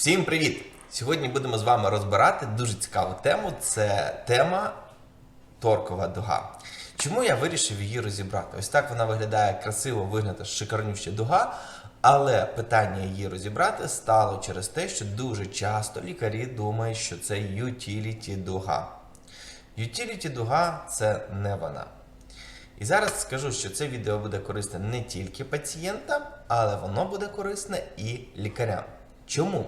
Всім привіт! Сьогодні будемо з вами розбирати дуже цікаву тему. Це тема торкова дуга. Чому я вирішив її розібрати? Ось так вона виглядає красиво, вигнута шикарнюща дуга. Але питання її розібрати стало через те, що дуже часто лікарі думають, що це utility дуга. Utility дуга це не вона. І зараз скажу, що це відео буде корисне не тільки пацієнтам, але воно буде корисне і лікарям. Чому?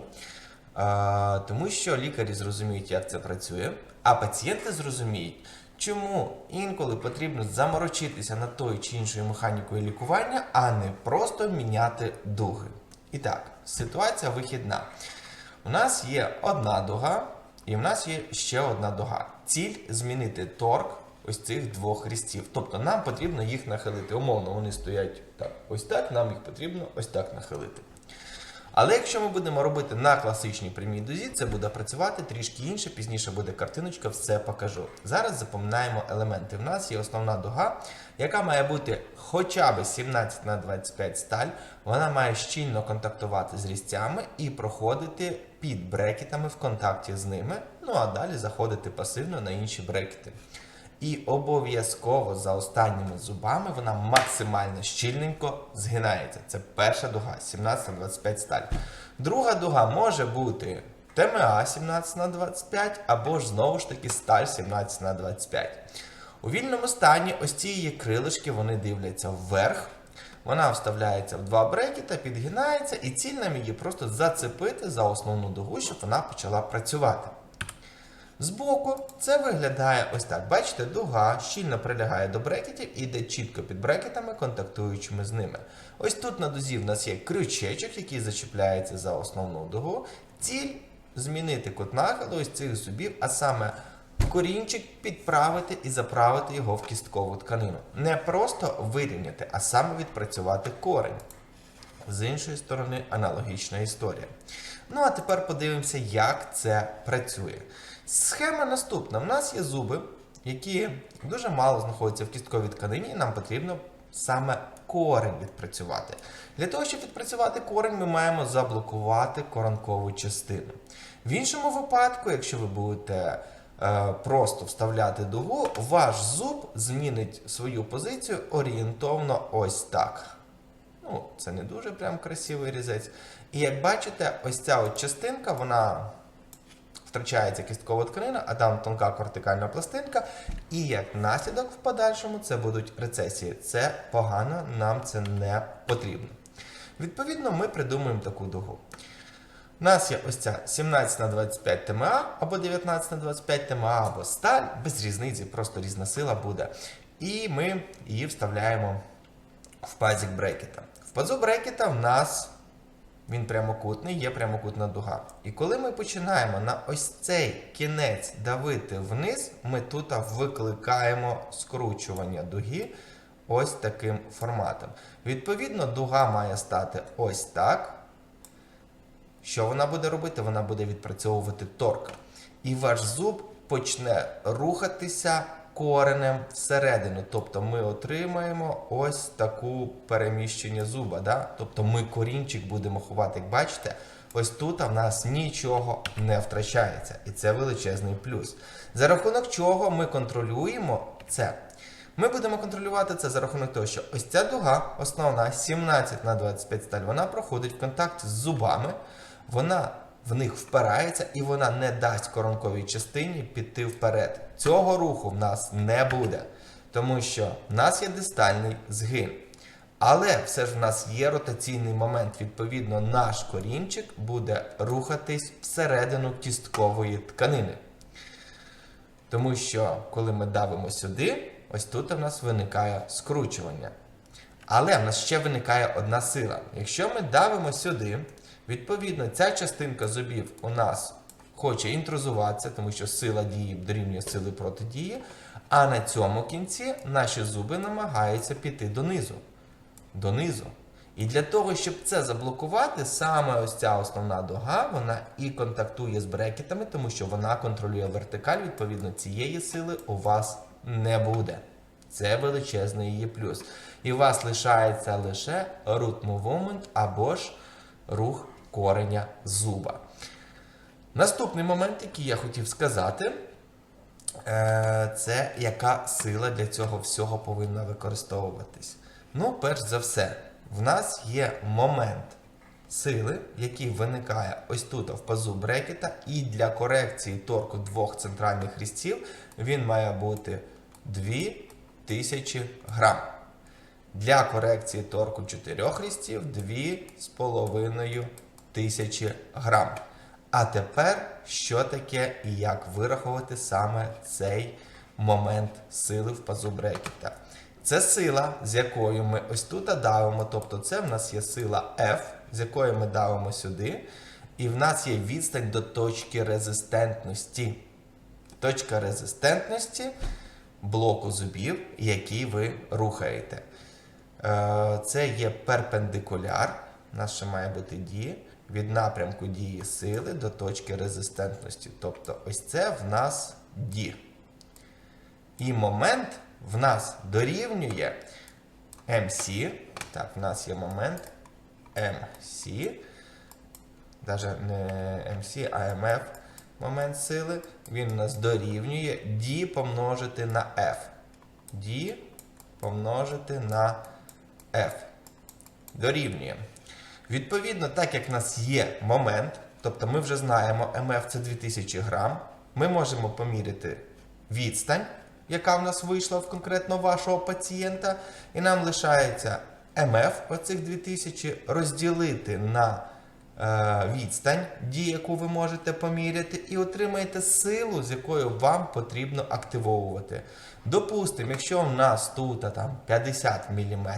А, тому що лікарі зрозуміють, як це працює, а пацієнти зрозуміють, чому інколи потрібно заморочитися над тою чи іншою механікою лікування, а не просто міняти дуги. І так, ситуація вихідна. У нас є одна дуга, і в нас є ще одна дуга. Ціль змінити торк ось цих двох хрестів. Тобто нам потрібно їх нахилити. Умовно, вони стоять так, ось так, нам їх потрібно ось так нахилити. Але якщо ми будемо робити на класичній прямій дузі, це буде працювати трішки інше, пізніше буде картиночка, все покажу. Зараз запам'ятаємо елементи. В нас є основна дуга, яка має бути хоча б 17 на 25 сталь. Вона має щільно контактувати з різцями і проходити під брекетами в контакті з ними. Ну а далі заходити пасивно на інші брекети. І обов'язково за останніми зубами вона максимально щільненько згинається. Це перша дуга 17 на 25 сталь. Друга дуга може бути ТМА 17 на 25 або ж знову ж таки сталь 17 на 25. У вільному стані ось ці її крилишки вони дивляться вверх. Вона вставляється в два брекета, підгинається, і ціль нам її просто зацепити за основну дугу, щоб вона почала працювати. Збоку це виглядає ось так. Бачите, дуга щільно прилягає до брекетів і йде чітко під брекетами, контактуючими з ними. Ось тут на дузі в нас є крючечок, який зачіпляється за основну дугу. Ціль змінити кут нахилу ось цих зубів, а саме корінчик підправити і заправити його в кісткову тканину. Не просто вирівняти, а саме відпрацювати корень. З іншої сторони, аналогічна історія. Ну а тепер подивимося, як це працює. Схема наступна: У нас є зуби, які дуже мало знаходяться в кістковій тканині, і нам потрібно саме корень відпрацювати. Для того, щоб відпрацювати корень, ми маємо заблокувати коронкову частину. В іншому випадку, якщо ви будете е, просто вставляти дугу, ваш зуб змінить свою позицію орієнтовно ось так. Ну, це не дуже прям красивий різець. І як бачите, ось ця от частинка, вона втрачається кісткова тканина, а там тонка кортикальна пластинка. І як наслідок в подальшому це будуть рецесії. Це погано, нам це не потрібно. Відповідно, ми придумуємо таку дугу. У нас є ось ця 17 на 25 ТМА або 19 на 25 ТМА, або сталь, без різниці, просто різна сила буде. І ми її вставляємо в пазик брекета. В пазу брекета в нас він прямокутний, є прямокутна дуга. І коли ми починаємо на ось цей кінець давити вниз, ми тут викликаємо скручування дуги ось таким форматом. Відповідно, дуга має стати ось так. Що вона буде робити? Вона буде відпрацьовувати торк. І ваш зуб почне рухатися коренем всередину. Тобто ми отримаємо ось таку переміщення зуба. Да? Тобто ми корінчик будемо ховати. Як бачите, ось тут в нас нічого не втрачається. І це величезний плюс. За рахунок чого ми контролюємо це. Ми будемо контролювати це за рахунок того, що ось ця дуга, основна 17 на 25 сталь, вона проходить в контакт з зубами, вона в них впирається і вона не дасть коронковій частині піти вперед. Цього руху в нас не буде, тому що в нас є дистальний згин. Але все ж в нас є ротаційний момент. Відповідно, наш корінчик буде рухатись всередину кісткової тканини. Тому що, коли ми давимо сюди, ось тут у нас виникає скручування. Але в нас ще виникає одна сила. Якщо ми давимо сюди, відповідно, ця частинка зубів у нас хоче інтрузуватися, тому що сила дії дорівнює сили протидії, а на цьому кінці наші зуби намагаються піти донизу. Донизу. І для того, щоб це заблокувати, саме ось ця основна дуга, вона і контактує з брекетами, тому що вона контролює вертикаль, відповідно, цієї сили у вас не буде. Це величезний її плюс. І у вас лишається лише root movement або ж рух кореня зуба. Наступний момент, який я хотів сказати, е, це яка сила для цього всього повинна використовуватись. Ну, перш за все, в нас є момент сили, який виникає ось тут в пазу брекета, і для корекції торку двох центральних різців він має бути 2000 грам. Для корекції торку чотирьох різців 2,5 тисячі грам. А тепер, що таке і як вирахувати саме цей момент сили в пазу брекета? Це сила, з якою ми ось тут давимо, тобто це в нас є сила F, з якою ми давимо сюди, і в нас є відстань до точки резистентності. Точка резистентності блоку зубів, який ви рухаєте. Е, Це є перпендикуляр, ще має бути дія, від напрямку дії сили до точки резистентності. Тобто ось це в нас ді. І момент в нас дорівнює MC. Так, в нас є момент MC. Навіть не MC, а MF момент сили. Він у нас дорівнює D помножити на F. D помножити на F. Дорівнює. Відповідно, так як в нас є момент, тобто ми вже знаємо, МФ це 2000 грам, ми можемо поміряти відстань, яка в нас вийшла в конкретно вашого пацієнта, і нам лишається МФ, оцих 2000, розділити на відстань, ді, яку ви можете поміряти, і отримаєте силу, з якою вам потрібно активовувати. Допустимо, якщо в нас тут а, там 50 мм,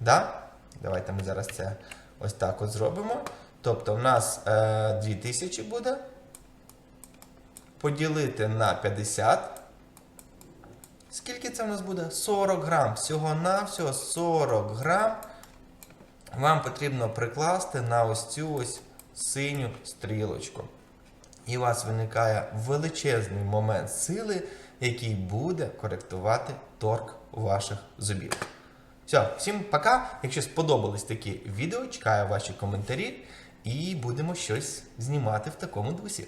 да? давайте ми зараз це ось так от зробимо. Тобто в нас е, 2000 буде. Поділити на 50. Скільки це в нас буде? 40 грам. Всього-навсього 40 грам вам потрібно прикласти на ось цю ось синю стрілочку. І у вас виникає величезний момент сили, який буде коректувати торк ваших зубів. Все, всім пока. Якщо сподобались такі відео, чекаю ваші коментарі і будемо щось знімати в такому дусі.